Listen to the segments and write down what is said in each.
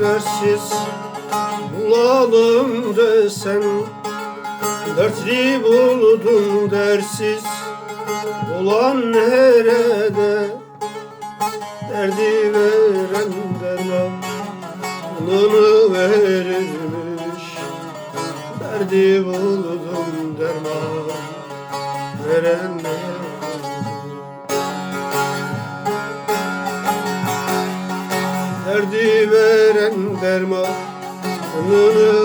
dersiz bulalım desen Dertli buldum dersiz. Ulan nerede? Derdi veren dermanını verirmiş. Derdi buldum derman veren nerede Derdi veren dermanını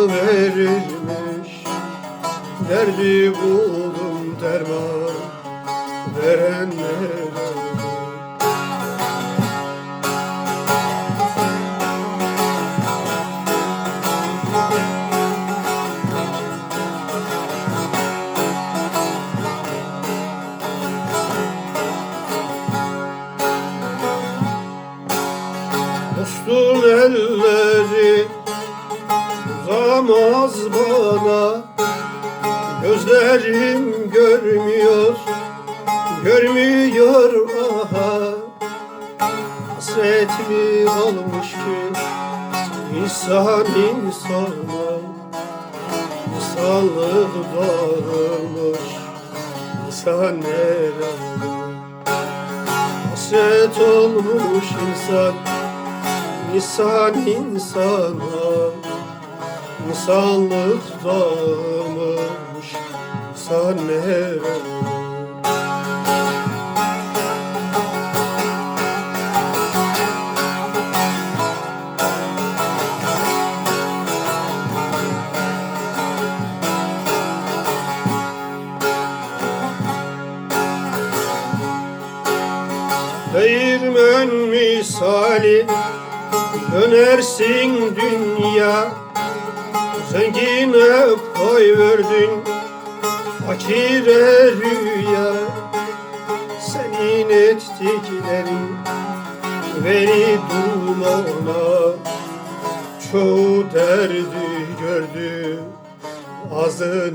verirmiş. Derdi buldum derman verenler elleri uzamaz bana. Gözlerim görmüyor, görmüyor aha. Hasret mi kalmış ki insan insana? İnsanlık dağılmış, insan nerede Hasret olmuş insan, insan insana İnsanlık dağılmış insan nerede Değirmen misali dönersin dünya Zengine pay verdin. Fakire rüya Senin ettiklerin beni dumana Çoğu derdi gördü. Azı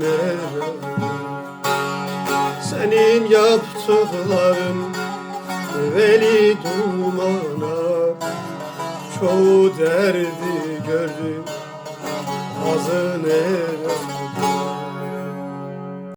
Senin yaptıkların veli dumana Çoğu derdi gördüm. Azı nerede